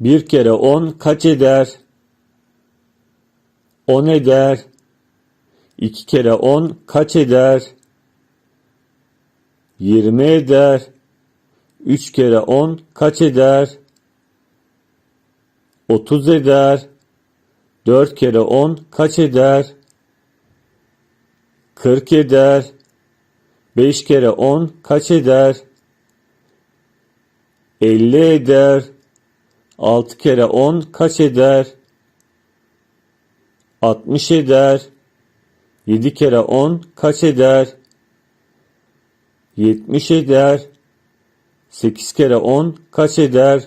Bir kere on kaç eder? On eder. İki kere on kaç eder? Yirmi eder. Üç kere on kaç eder? Otuz eder. Dört kere on kaç eder? Kırk eder. Beş kere on kaç eder? Elli eder. Altı kere on kaç eder? Altmış eder. Yedi kere on kaç eder? Yetmiş eder. Sekiz kere on kaç eder?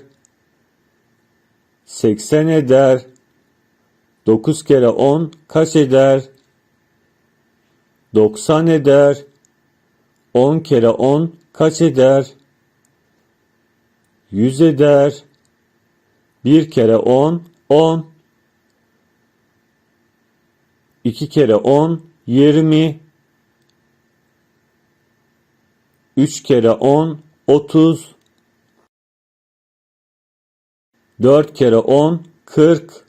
Seksen eder. Dokuz kere on kaç eder? Doksan eder. On kere on kaç eder? Yüz eder. Bir kere on, on. İki kere on, yirmi. Üç kere on, otuz. Dört kere on, kırk.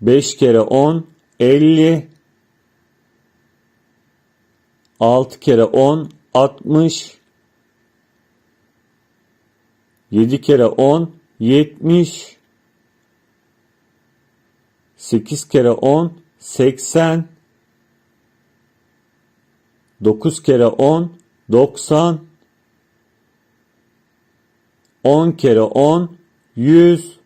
Beş kere on, elli. Altı kere on, altmış. Yedi kere on, yetmiş. Sekiz kere on, seksen. Dokuz kere on, doksan. On kere on, yüz.